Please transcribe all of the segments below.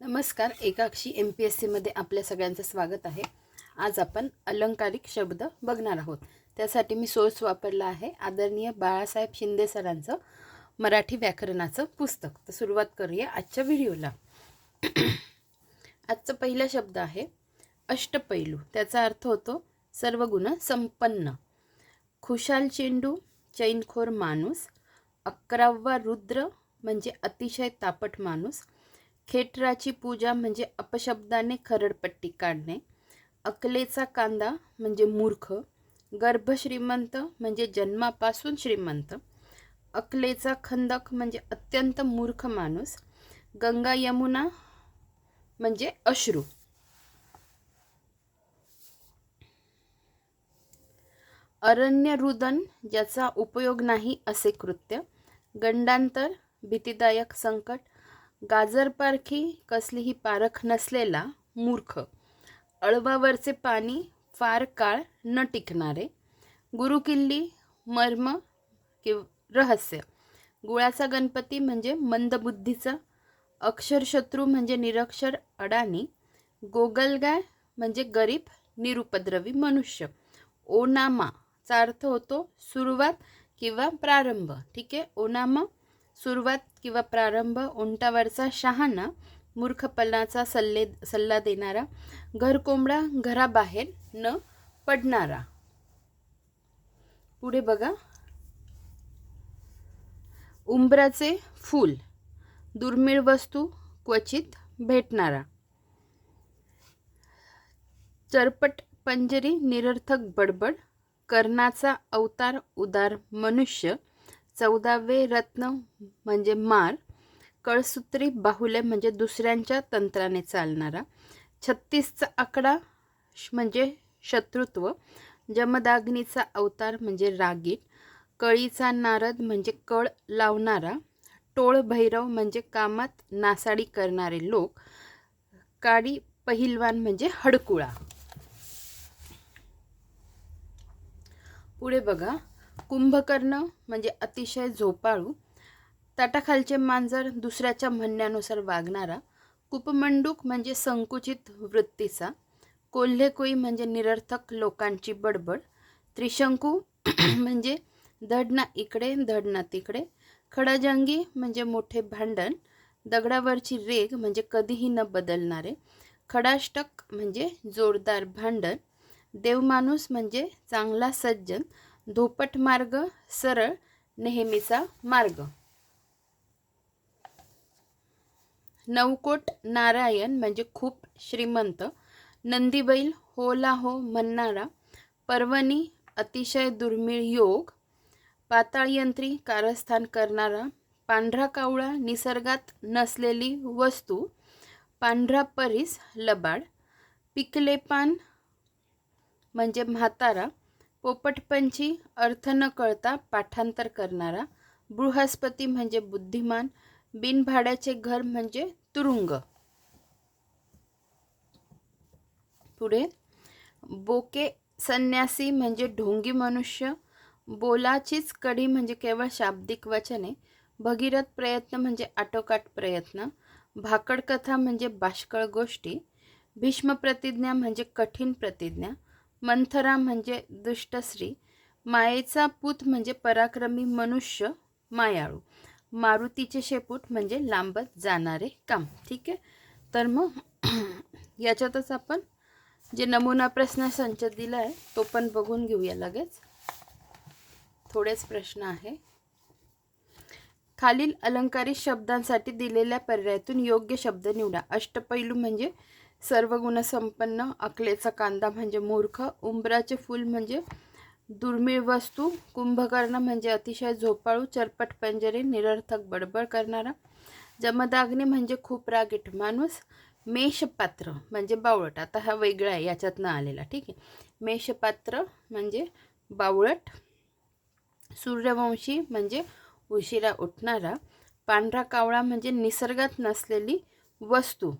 नमस्कार एकाक्षी M P S सीमध्ये आपल्या सगळ्यांचं स्वागत आहे. आज आपण अलंकारिक शब्द बघणार आहोत. त्यासाठी मी सोर्स वापरला आहे आदरणीय बाळासाहेब शिंदे सरांचं मराठी व्याकरणाचं पुस्तक. तर सुरुवात करूया आजच्या व्हिडिओला. आजचा पहिला शब्द आहे अष्टपैलू. त्याचा अर्थ होतो सर्व गुण संपन्न. खुशाल चेंडू चैनखोर माणूस अकरावा रुद्र म्हणजे अतिशय तापट माणूस खेटराची पूजा म्हणजे अपशब्दाने खरडपट्टी काढणे. अकलेचा कांदा म्हणजे मूर्ख. गर्भश्रीमंत म्हणजे जन्मापासून श्रीमंत. अकलेचा खंदक म्हणजे अत्यंत मूर्ख माणूस. गंगा यमुना म्हणजे अश्रू. अरण्य रुदन ज्याचा उपयोग नाही असे कृत्य. गंडांतर भीतीदायक संकट गाजरपारखी कसलीही पारख नसलेला मूर्ख. अळवावरचे पाणी फार काळ न टिकणारे. गुरुकिल्ली मर्म किंवा रहस्य. गुळाचा गणपती म्हणजे मंदबुद्धीचा. अक्षरशत्रू म्हणजे निरक्षर अडाणी. गोगलगाय म्हणजे गरीब निरुपद्रवी मनुष्य. ओनामाचा अर्थ होतो सुरुवात किंवा प्रारंभ. ठीक आहे? ओनामा सुरुवात किंवा प्रारंभ उंटावरचा शहाणा मूर्खपणाचा सल्ले सल्ला देणारा घरकोंबडा घराबाहेर न पडणारा. पुढे बघा. उंबराचे फूल दुर्मिळ वस्तू क्वचित भेटणारा. चरपट पंजरी निरर्थक बडबड कर्णाचा अवतार उदार मनुष्य चौदावे रत्न म्हणजे मार कळसूत्री बाहुले म्हणजे दुसऱ्यांच्या तंत्राने चालणारा छत्तीसचा आकडा श- म्हणजे शत्रुत्व जमदाग्नीचा अवतार म्हणजे रागीट कळीचा नारद म्हणजे कळ लावणारा टोळ भैरव म्हणजे कामात नासाडी करणारे लोक काडी पहिलवान म्हणजे हडकुळा. पुढे बघा. कुंभकर्ण म्हणजे अतिशय झोपाळू ताटाखालचे मांजर दुसऱ्याच्या म्हणण्यानुसार वागणारा कुपमंडूक म्हणजे संकुचित वृत्तीचा कोल्हेकोई म्हणजे निरर्थक लोकांची बडबड त्रिशंकू म्हणजे धडना इकडे धडना तिकडे खडाजंगी म्हणजे मोठे भांडण दगडावरची रेग म्हणजे कधीही न बदलणारे खडाष्टक म्हणजे जोरदार भांडण देवमाणूस म्हणजे चांगला सज्जन धोपट मार्ग सरळ नेहमीचा मार्ग. नवकोट नारायण म्हणजे खूप श्रीमंत. नंदीबैल होला हो म्हणणारा पर्वणी अतिशय दुर्मिळ योग. पाताळयंत्री कारस्थान करणारा पांढरा कावळा निसर्गात नसलेली वस्तू. पांढरा परीस लबाड. पिकले पान म्हणजे म्हातारा. पोपटपंची अर्थ न कळता पाठांतर करणारा बृहस्पती म्हणजे बुद्धिमान बिनभाड्याचे घर म्हणजे तुरुंग. पुढे बोके संन्यासी म्हणजे ढोंगी मनुष्य बोलाचीच कडी म्हणजे केवळ शाब्दिक वचने भगीरथ प्रयत्न म्हणजे आटोकाट प्रयत्न भाकड कथा म्हणजे बाष्कळ गोष्टी भीष्म प्रतिज्ञा म्हणजे कठीण प्रतिज्ञा मंथरा म्हणजे दुष्टश्री मायेचा पूत म्हणजे पराक्रमी मनुष्य मायाळू. मारुतीचे शेपूट म्हणजे लांबत जाणारे काम. ठीक आहे? तर मग याच्यातच आपण जे नमुना प्रश्न संच दिला आहे तो पण बघून घेऊया लगेच. थोडेच प्रश्न आहे. खालील अलंकारिक शब्दांसाठी दिलेल्या पर्यायातून योग्य शब्द निवडा. अष्टपैलू म्हणजे सर्व गुणसंपन्न अकलेचा कांदा म्हणजे मूर्ख उंबराचे फूल म्हणजे दुर्मिळ वस्तू कुंभकर्ण म्हणजे अतिशय झोपाळू चरपट पंजरे निरर्थक बडबड करणारा जमदाग्नी म्हणजे खूप रागीट माणूस मेषपात्र म्हणजे बावळट. आता हा वेगळा आहे याच्यातनं आलेला ठीक आहे. मेषपात्र म्हणजे बावळट सूर्यवंशी म्हणजे उशिरा उठणारा पांढरा कावळा म्हणजे निसर्गात नसलेली वस्तू.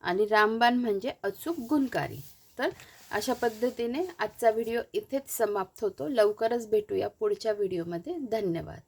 आणि रामबाण म्हणजे अचूक गुणकारी. तर अशा पद्धतीने आजचा व्हिडिओ इथेच समाप्त होतो. लवकरच भेटूया पुढच्या व्हिडिओमध्ये. धन्यवाद.